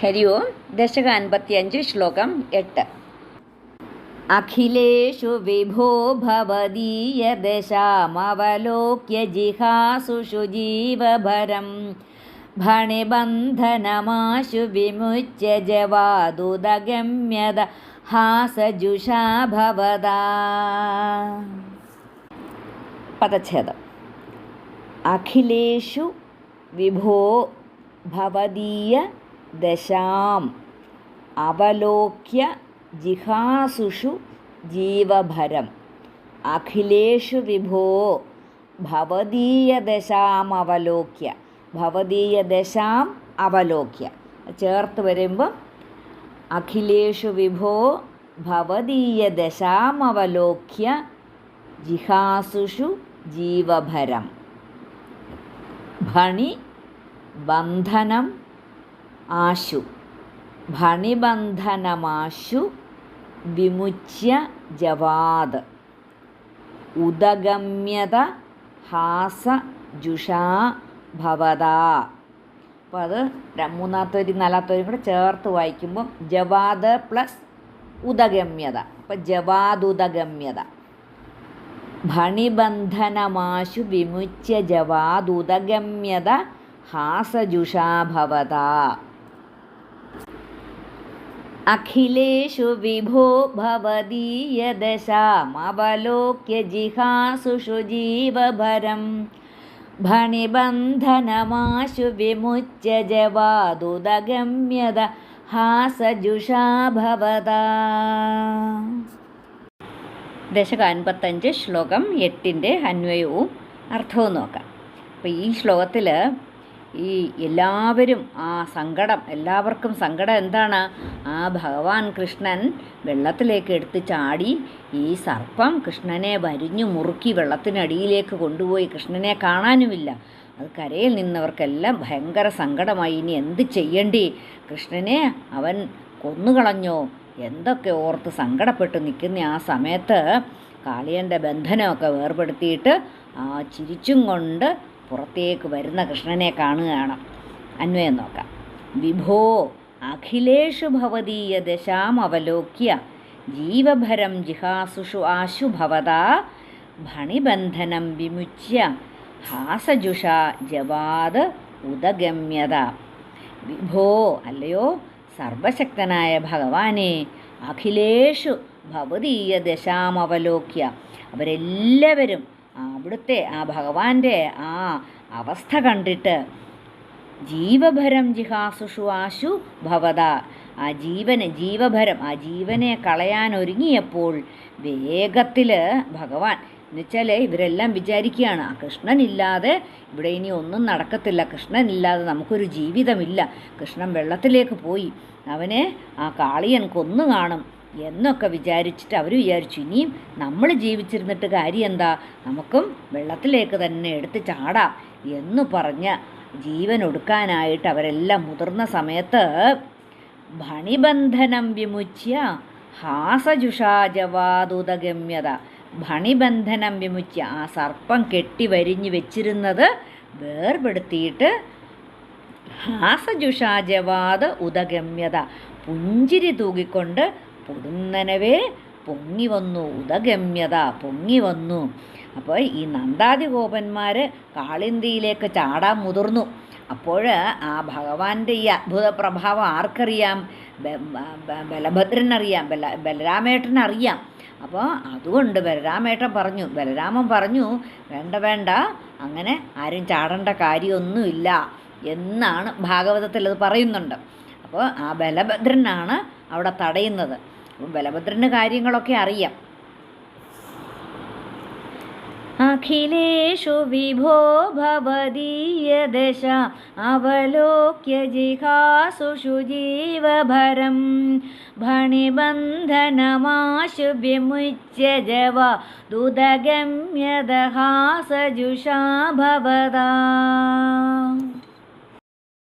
ഹരി ഓം ദശക അൻപത്തിയഞ്ച് ശ്ലോകം എട്ട് അഖിലേഷു വിഭോ ഭവദീയദശാമവലോക്യ ജിഹാസുഷു ജീവഭരം ഭണിബന്ധനമാശു വിമുച്യ ജവാദുദഗമ്യത ഹാസജുഷാ ഭവതാ പദച്ഛേദം അഖിലേഷു വിഭോ ഭവദീയ ദശാം. അവലോക്യ ജിഹാസുഷു ജീവഭരം. അഖിലേഷു വിഭോ ഭവദീയദശാം അവലോക്യ. ഭവദീയദശാം അവലോക്യ. ചേർത്ത് വരുമ്പം അഖിലേഷു വിഭോ ഭവദീയദശാം അവലോക്യ ജിഹാസുഷു ജീവഭരം. ഭണി ബന്ധനം ആശു. ഭണിബന്ധനമാശു വിമുച്യ ജവാദ്. ഉദഗമ്യത ഹാസ ജുഷാ ഭവത അപ്പോൾ അത് മൂന്നാമത്തെ വരി നാലാമത്തെ വരി കൂടെ ചേർത്ത് വായിക്കുമ്പം ജവാദ് പ്ലസ് ഉദഗമ്യത. അപ്പം ജവാദുദഗമ്യത. ഭണിബന്ധനമാശു വിമുച്യ ജവാദുദഗമ്യത ഹാസജുഷാ ഭവത അഖിലേഷു വിഭോ ഭവദീയദശാമവലോക്യ ജിഹാസുഷു ജീവഭരം ഭണിബന്ധനമാശു വിമുച്യ ജവാദുദഗമ്യത ഹാസജുഷാ ഭവത ദശക അൻപത്തഞ്ച് ശ്ലോകം എട്ടിന്റെ അന്വയവും അർത്ഥവും നോക്കാം. അപ്പോൾ ഈ ശ്ലോകത്തിൽ ഈ എല്ലാവരും ആ സങ്കടം എല്ലാവർക്കും സങ്കടം എന്താണ്? ആ ഭഗവാൻ കൃഷ്ണൻ വെള്ളത്തിലേക്ക് എടുത്ത് ചാടി ഈ സർപ്പം കൃഷ്ണനെ വരിഞ്ഞു മുറുക്കി വെള്ളത്തിനടിയിലേക്ക് കൊണ്ടുപോയി. കൃഷ്ണനെ കാണാനുമില്ല. അത് കരയിൽ നിന്നവർക്കെല്ലാം ഭയങ്കര സങ്കടമായി. ഇനി എന്ത് ചെയ്യണ്ടേ? കൃഷ്ണനെ അവൻ കൊന്നുകളഞ്ഞോ? എന്തൊക്കെ ഓർത്ത് സങ്കടപ്പെട്ട് നിൽക്കുന്ന ആ സമയത്ത് കാളിയന്റെ ബന്ധനമൊക്കെ വേർപെടുത്തിയിട്ട് ആ ചിരിച്ചും കൊണ്ട് പുറത്തേക്ക് വരുന്ന കൃഷ്ണനെ കാണുകയാണ്. അന്വയം നോക്കാം. വിഭോ അഖിലേഷു ഭവതീയ ദശാം അവലോക്യ ജീവഭരം ജിഹാസുഷു ആശു ഭവതാ ഭണിബന്ധനം വിമുച്യ ഹാസജുഷ ജവാദ് ഉദഗമ്യത. വിഭോ അല്ലയോ സർവശക്തനായ ഭഗവാനെ അഖിലേഷു ഭവതീയ ദശാമവലോക്യ അവരെല്ലാവരും അവിടുത്തെ ആ ഭഗവാന്റെ ആ അവസ്ഥ കണ്ടിട്ട് ജീവഭരം ജിഹാസുഷു ആശു ഭവത. ആ ജീവന് ജീവഭരം ആ ജീവനെ കളയാൻ ഒരുങ്ങിയപ്പോൾ വേഗത്തിൽ ഭഗവാൻ എന്നുവെച്ചാൽ ഇവരെല്ലാം വിചാരിക്കുകയാണ് ആ കൃഷ്ണനില്ലാതെ ഇവിടെ ഇനി ഒന്നും നടക്കത്തില്ല കൃഷ്ണനില്ലാതെ നമുക്കൊരു ജീവിതമില്ല. കൃഷ്ണൻ വെള്ളത്തിലേക്ക് പോയി. അവനെ ആ കാളിയൻ കൊന്നു കാണും. എന്നൊക്കെ വിചാരിച്ചിട്ട് അവർ വിചാരിച്ചു. ഇനിയും നമ്മൾ ജീവിച്ചിരുന്നിട്ട് കാര്യം എന്താ നമുക്കും വെള്ളത്തിലേക്ക് തന്നെ എടുത്ത് ചാടാം എന്ന് പറഞ്ഞ് ജീവൻ ഒടുക്കാനായിട്ട് അവരെല്ലാം മുതിർന്ന സമയത്ത് ഭണിബന്ധനം വിമുച്യ ഹാസജുഷാജവാദുദഗമ്യത. ഭണിബന്ധനം വിമുച്യ ആ സർപ്പം കെട്ടി വരിഞ്ഞു വെച്ചിരുന്നത് വേർപെടുത്തിയിട്ട് ഹാസജുഷാജവാദ് ഉദഗമ്യത. പുഞ്ചിരി തൂകിക്കൊണ്ട് പൊടുന്നനവേ പൊങ്ങി വന്നു ഉദഗമ്യത പൊങ്ങി വന്നു. അപ്പോൾ ഈ നന്ദാദി ഗോപന്മാർ കാളിന്തിയിലേക്ക് ചാടാൻ മുതിർന്നു. അപ്പോൾ ആ ഭഗവാന്റെ ഈ അത്ഭുത പ്രഭാവം ആർക്കറിയാം? ബലഭദ്രനറിയാം ബല ബലരാമേട്ടനറിയാം. അപ്പോൾ അതുകൊണ്ട് ബലരാമേട്ടൻ പറഞ്ഞു ബലരാമൻ പറഞ്ഞു വേണ്ട വേണ്ട അങ്ങനെ ആരും ചാടേണ്ട കാര്യമൊന്നുമില്ല എന്നാണ് ഭാഗവതത്തിൽ അത് പറയുന്നുണ്ട്. അപ്പോൾ ആ ബലഭദ്രനാണ് അവിടെ തടയുന്നത്. അപ്പോൾ ബലഭദ്രന് കാര്യങ്ങളൊക്കെ അറിയാം. അഖിലേഷു വിഭോ ഭവദീയദശ അവലോക്യ ജിഹാസുഷു ജീവഭരം ഭണിബന്ധനമാശു വിമുച്യ ജവ ദുദഗമ്യദഹാസജുഷാ ഭവതാ.